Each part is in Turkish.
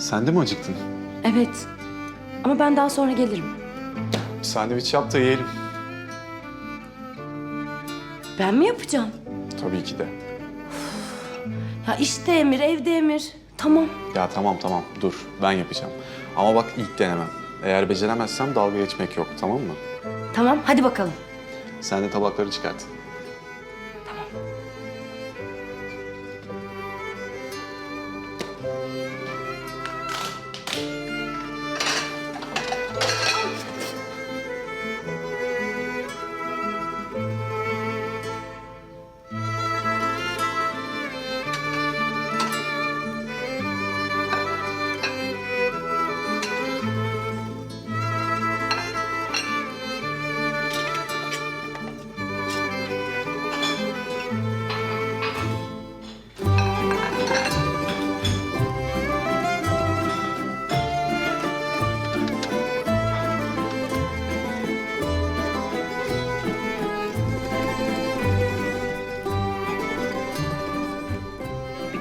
Sen de mi acıktın? Evet. Ama ben daha sonra gelirim. Sandviç yap da yiyelim. Ben mi yapacağım? Tabii ki de. Ya işte Emir, evde Emir. Tamam. Ya tamam tamam dur ben yapacağım. Ama bak ilk denemem. Eğer beceremezsem dalga geçmek yok tamam mı? Tamam, hadi bakalım. Sen de tabakları çıkart.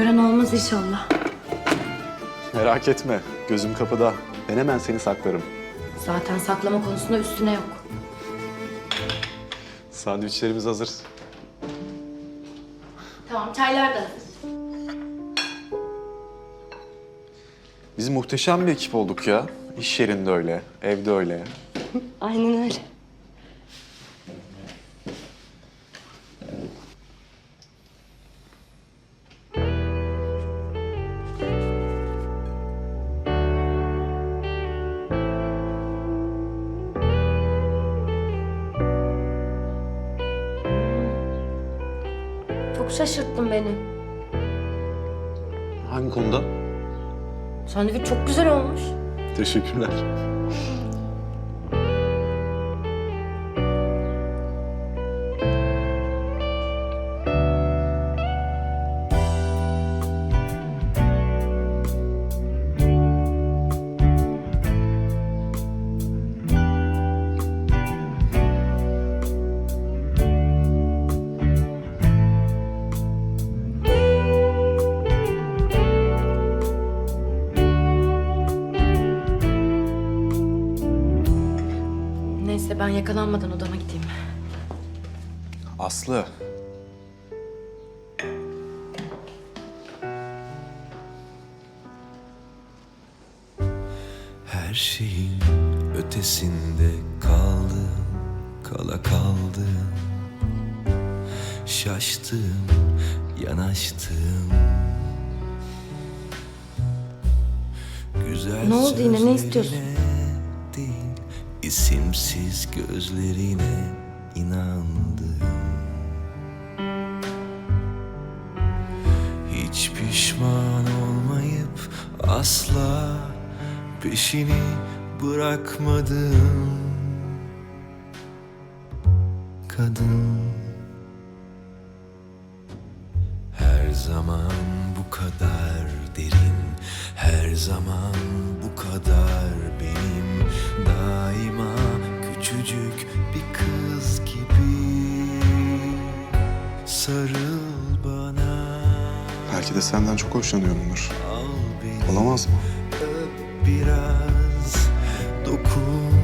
Gören olmaz inşallah. Merak etme gözüm kapıda. Ben hemen seni saklarım. Zaten saklama konusunda üstüne yok. Sandviçlerimiz hazır. Tamam, çaylar da hazır. Biz muhteşem bir ekip olduk ya. İş yerinde öyle, evde öyle. Aynen öyle. Hangi konuda? Sandviç çok güzel olmuş. Teşekkürler. Ben yakalanmadan odama gideyim. Aslı. Her şeyin ötesinde kaldım, kala kaldım. Şaştım, yanaştım. Güzel Ne oldu yine, ne istiyorsun? İsimsiz gözlerine inandım. Hiç pişman olmayıp asla peşini bırakmadım kadın her zaman bu kadar derin her zaman bu kadar benim daima küçücük bir kız gibi sarıl bana Belki de senden çok hoşlanıyorumdur. Olamaz mı? Öp biraz dokun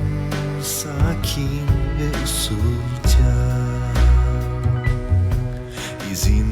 sakin ve usulca izin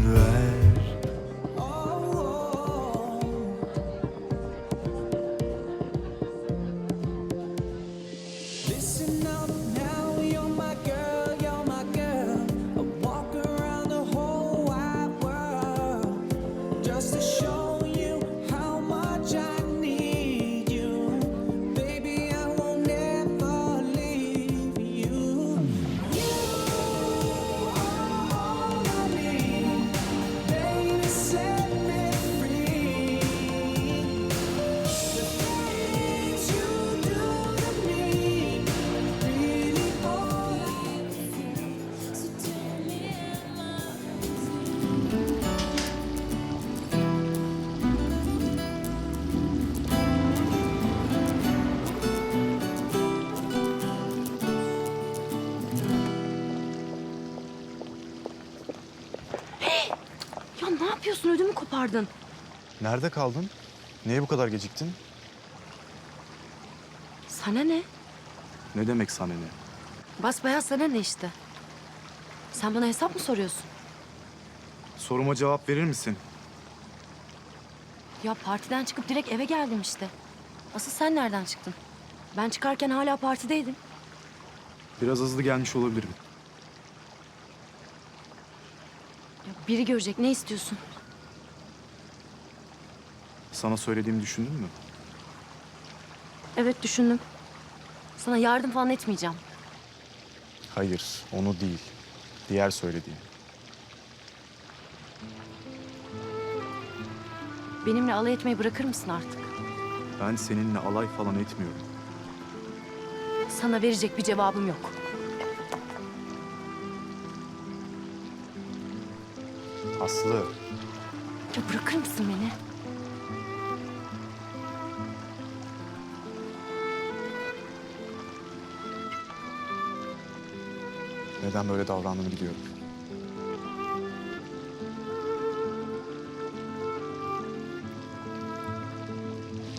yapıyorsun? Ödümü kopardın. Nerede kaldın? Niye bu kadar geciktin? Sana ne? Ne demek sana ne? Basbayağı sana ne işte? Sen bana hesap mı soruyorsun? Soruma cevap verir misin? Ya partiden çıkıp direkt eve geldim işte. Asıl sen nereden çıktın? Ben çıkarken hala partideydim. Biraz hızlı gelmiş olabilirim. Ya biri görecek ne istiyorsun? Sana söylediğimi düşündün mü? Evet düşündüm. Sana yardım falan etmeyeceğim. Hayır, onu değil. Diğer söylediğim. Benimle alay etmeyi bırakır mısın artık? Ben seninle alay falan etmiyorum. Sana verecek bir cevabım yok. Aslı, Ya bırakır mısın beni? Neden böyle davrandığını biliyorum.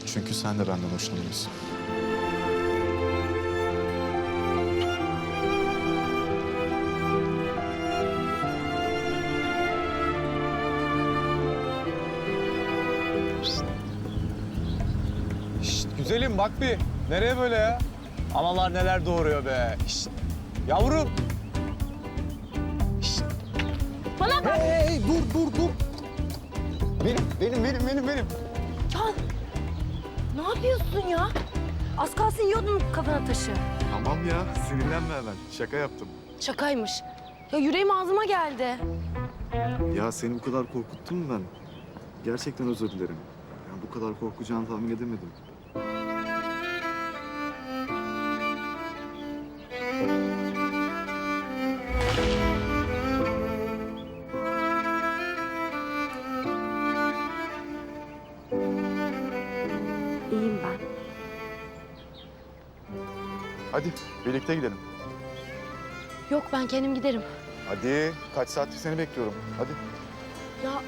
Çünkü sen de benden hoşlanıyorsun. Şşt güzelim bak bir. Nereye böyle ya? Analar neler doğuruyor be. Şşt. Yavrum. Bana bak! Hey, hey, dur dur dur. Benim benim benim benim benim. Can! Ne yapıyorsun ya? Az kalsın yiyordun kafana taşı. Tamam ya, sinirlenme hemen. Şaka yaptım. Şakaymış. Ya yüreğim ağzıma geldi. Ya seni bu kadar korkuttum mu ben? Gerçekten özür dilerim. Yani bu kadar korkacağını tahmin edemedim. Hadi birlikte gidelim. Yok ben kendim giderim. Hadi kaç saattir seni bekliyorum. Hadi. Ya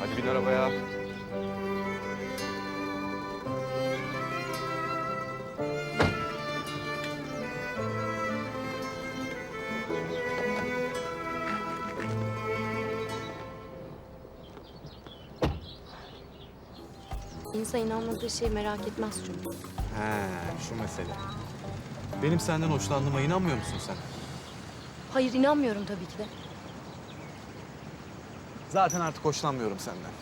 Hadi bin arabaya. İnsan inanmadığı şeyi merak etmez çünkü. He, şu mesele. Benim senden hoşlandığıma inanmıyor musun sen? Hayır inanmıyorum tabii ki de. Zaten artık hoşlanmıyorum senden.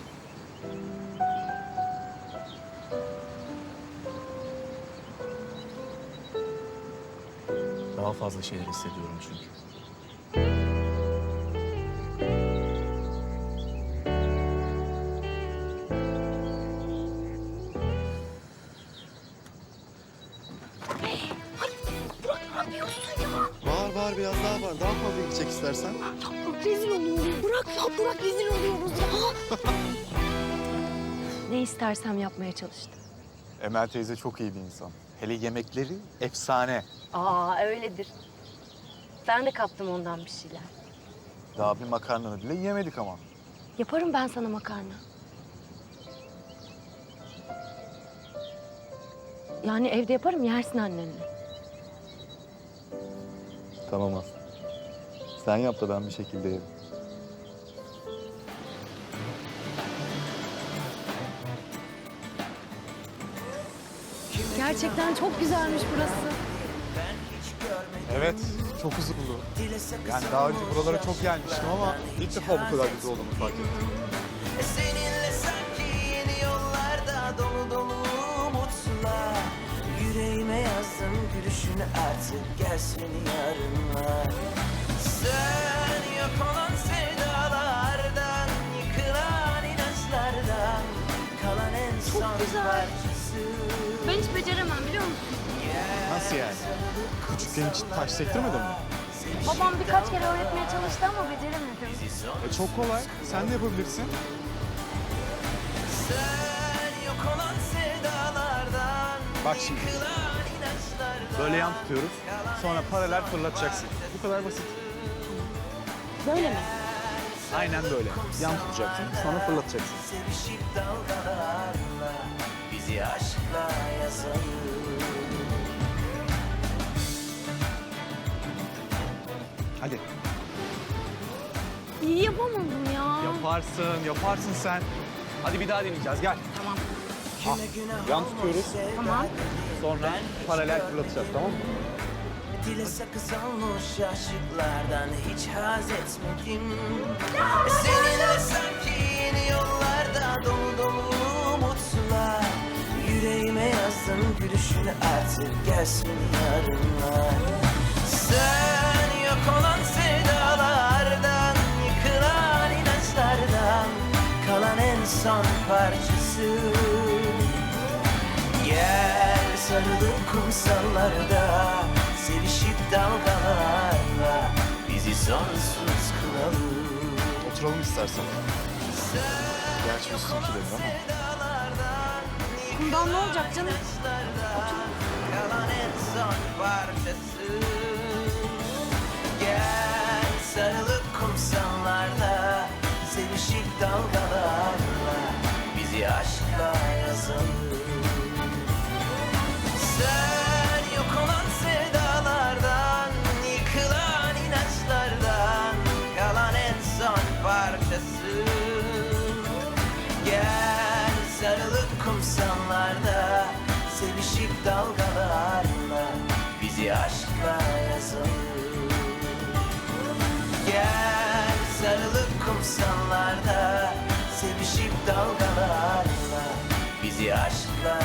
Daha fazla şeyler hissediyorum çünkü. İstersen. Ya rezil oluyoruz. Bırak ya bırak rezil oluyoruz ya. ne istersem yapmaya çalıştım. Emel teyze çok iyi bir insan. Hele yemekleri efsane. Aa öyledir. Ben de kaptım ondan bir şeyler. Daha bir makarnanı bile yemedik ama. Yaparım ben sana makarna. Yani evde yaparım yersin annenle. Tamam Aslı. Sen yap da ben bir şekilde yerim. Gerçekten çok güzelmiş burası. Evet, çok huzurlu. Yani daha önce buralara çok gelmiştim ama ilk defa bu kadar güzel olduğunu fark ettim. Seninle sanki yeni yollarda dolu dolu umutlar Yüreğime yazdım gülüşünü artık gelsin yarınlar Sen yok olan sevdalardan Yıkılan inançlardan Kalan en son güzel. parçası Ben hiç beceremem biliyor musun? Nasıl yani? Küçükken hiç taş sektirmedin mi? Babam birkaç kere öğretmeye çalıştı ama beceremedim. E çok kolay. Sen de yapabilirsin. Sen yok olan sevdalardan Bak şimdi. Yıkılan inançlardan Böyle yan tutuyoruz. Sonra paralel fırlatacaksın. Bu kadar basit. Böyle mi? Aynen böyle. Yan tutacaksın, sonra fırlatacaksın. Sevişip dalgalarla bizi aşkla yazalım Hadi. İyi yapamadım ya. Yaparsın, yaparsın sen. Hadi bir daha deneyeceğiz, gel. Tamam. Ah, yan tutuyoruz. Tamam. Sonra paralel fırlatacağız, tamam mı? Dile sakız olmuş aşıklardan hiç haz etmedim. Seninle sanki yeni yollarda dolu dolu umutlar. Yüreğime yazdım gülüşünü artık gelsin yarınlar. Sen yok olan sevdalardan Yıkılan inançlardan Kalan en son parçası Gel sarılıp kumsallarda Sevişip dalgalarla Bizi sonsuz kılalım Oturalım istersen. Gerçi üstüm ki dedim ama. Bundan ne olacak canım? Kalan dalgalarla Bizi aşkla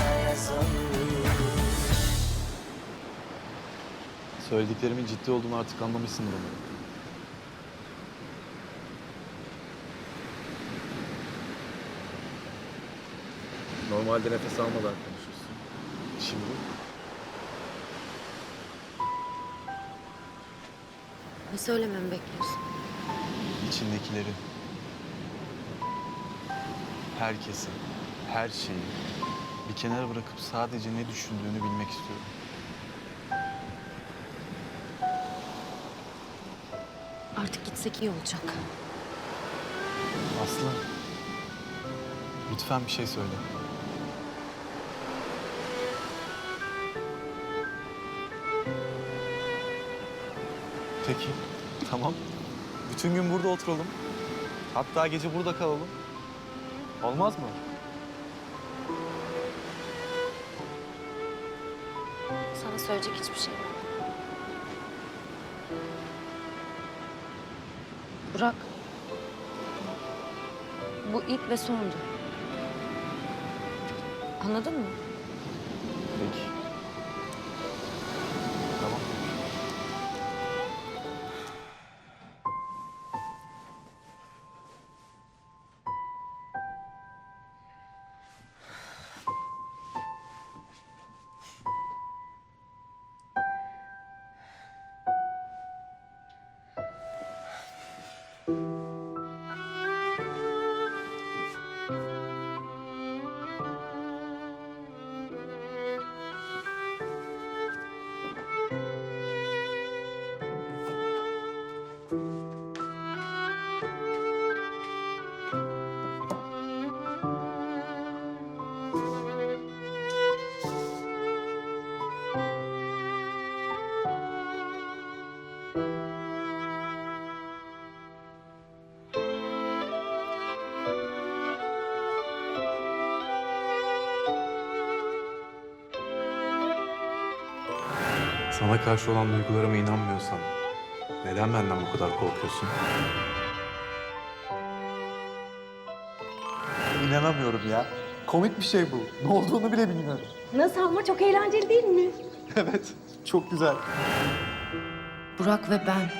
Söylediklerimin ciddi olduğunu artık anlamışsındır umarım. Normalde nefes almadan konuşursun. Şimdi Ne söylememi bekliyorsun? içindekileri, herkesi, her şeyi bir kenara bırakıp sadece ne düşündüğünü bilmek istiyorum. Artık gitsek iyi olacak. Aslı, lütfen bir şey söyle. Peki, tamam. Bütün gün burada oturalım. Hatta gece burada kalalım. Olmaz mı? Sana söyleyecek hiçbir şey yok. Burak. Bu ilk ve sondu. Anladın mı? Peki. Sana karşı olan duygularıma inanmıyorsan neden benden bu kadar korkuyorsun? İnanamıyorum ya. Komik bir şey bu. Ne olduğunu bile bilmiyorum. Nasıl ama çok eğlenceli değil mi? Evet, çok güzel. Burak ve ben.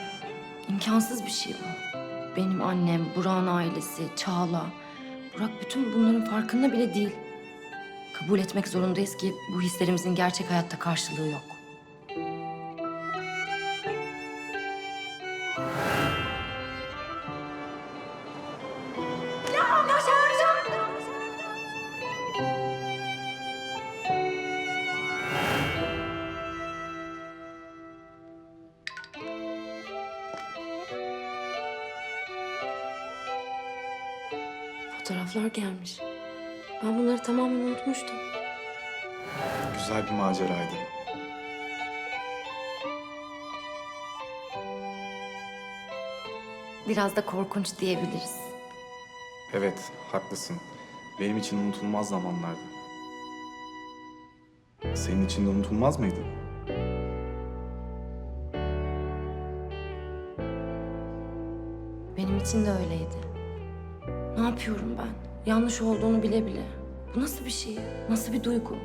İmkansız bir şey bu. Benim annem, Burak'ın ailesi, Çağla. Burak bütün bunların farkında bile değil. Kabul etmek zorundayız ki bu hislerimizin gerçek hayatta karşılığı yok. Ben bunları tamamen unutmuştum. Güzel bir maceraydı. Biraz da korkunç diyebiliriz. Evet, haklısın. Benim için unutulmaz zamanlardı. Senin için de unutulmaz mıydı? Benim için de öyleydi. Ne yapıyorum ben? Yanlış olduğunu bile bile. Bu nasıl bir şey? Nasıl bir duygu?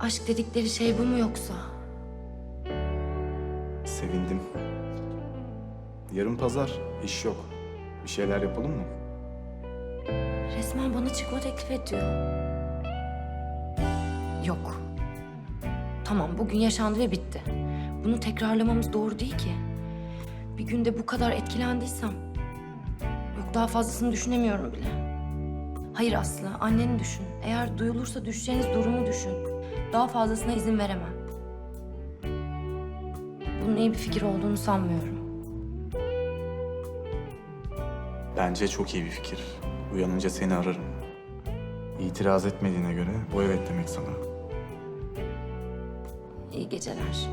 Aşk dedikleri şey bu mu yoksa? Sevindim. Yarın pazar, iş yok. Bir şeyler yapalım mı? Resmen bana çıkma teklif ediyor. Yok. Tamam bugün yaşandı ve bitti. Bunu tekrarlamamız doğru değil ki. Bir günde bu kadar etkilendiysem... Daha fazlasını düşünemiyorum bile. Hayır Aslı, anneni düşün. Eğer duyulursa düşeceğiniz durumu düşün. Daha fazlasına izin veremem. Bunun iyi bir fikir olduğunu sanmıyorum. Bence çok iyi bir fikir. Uyanınca seni ararım. İtiraz etmediğine göre bu evet demek sana. İyi geceler.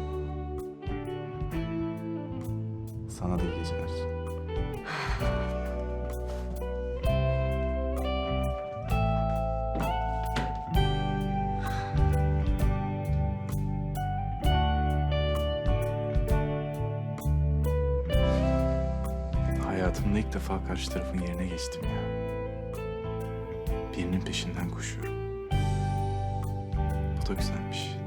Sana da iyi geceler. Defa karşı tarafın yerine geçtim ya. Birinin peşinden koşuyorum. Bu da güzelmiş.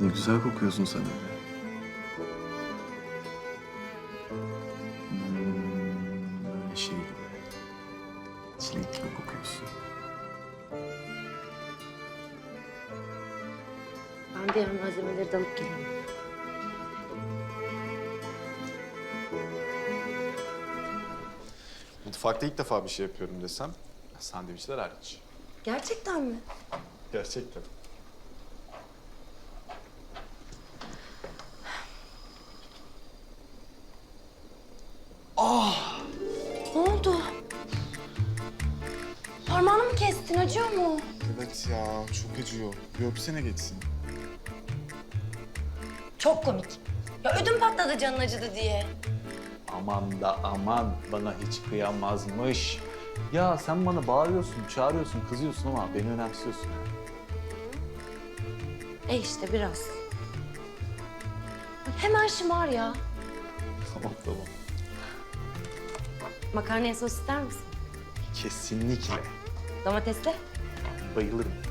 Ne güzel kokuyorsun sen öyle. Hmm, böyle şey gibi. Çilek gibi kokuyorsun. Ben diğer malzemeleri de alıp geleyim. Mutfakta ilk defa bir şey yapıyorum desem sandviçler hariç. Gerçekten mi? Gerçekten. Acıyor. Bir öpsene geçsin. Çok komik. Ya ödüm patladı canın acıdı diye. Aman da aman bana hiç kıyamazmış. Ya sen bana bağırıyorsun, çağırıyorsun, kızıyorsun ama beni önemsiyorsun. E işte biraz. Hemen şımar ya. Tamam tamam. Makarnaya sos ister misin? Kesinlikle. Domatesle? Bayılırım.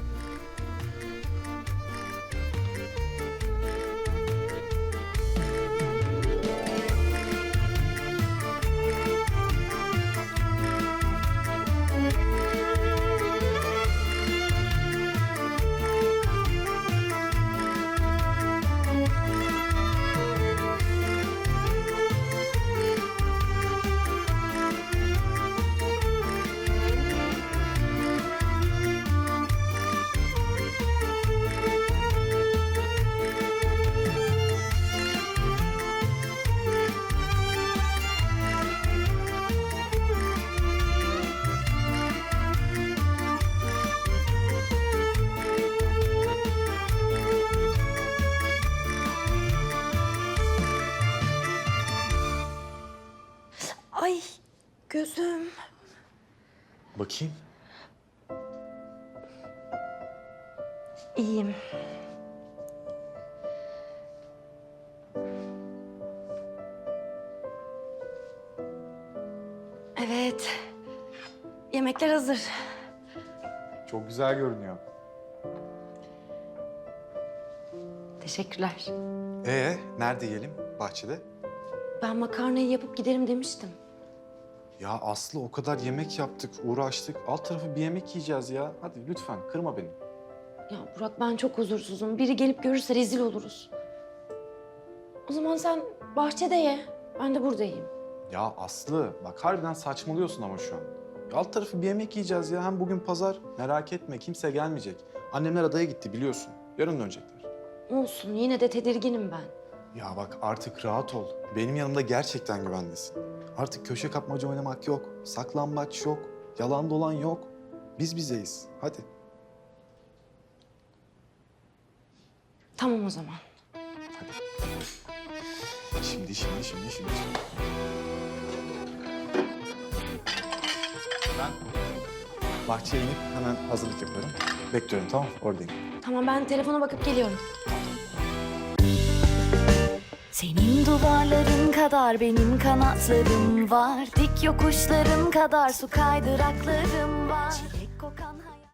İyiyim. Evet. Yemekler hazır. Çok güzel görünüyor. Teşekkürler. Ee, nerede yiyelim? Bahçede. Ben makarnayı yapıp giderim demiştim. Ya Aslı o kadar yemek yaptık, uğraştık. Alt tarafı bir yemek yiyeceğiz ya. Hadi lütfen kırma beni. Ya Burak ben çok huzursuzum. Biri gelip görürse rezil oluruz. O zaman sen bahçede ye. Ben de buradayım. Ya Aslı bak harbiden saçmalıyorsun ama şu an. Ya alt tarafı bir yemek yiyeceğiz ya. Hem bugün pazar. Merak etme kimse gelmeyecek. Annemler adaya gitti biliyorsun. Yarın dönecekler. Olsun yine de tedirginim ben. Ya bak artık rahat ol. Benim yanımda gerçekten güvendesin. Artık köşe kapmaca oynamak yok. Saklambaç yok. Yalan dolan yok. Biz bizeyiz. Hadi. Tamam o zaman. Şimdi, şimdi, şimdi, şimdi. Ben bahçeye inip hemen hazırlık yapıyorum. Bekliyorum tamam? Oradayım. Tamam ben telefona bakıp geliyorum. Senin duvarların kadar benim kanatlarım var Dik yokuşların kadar su kaydıraklarım var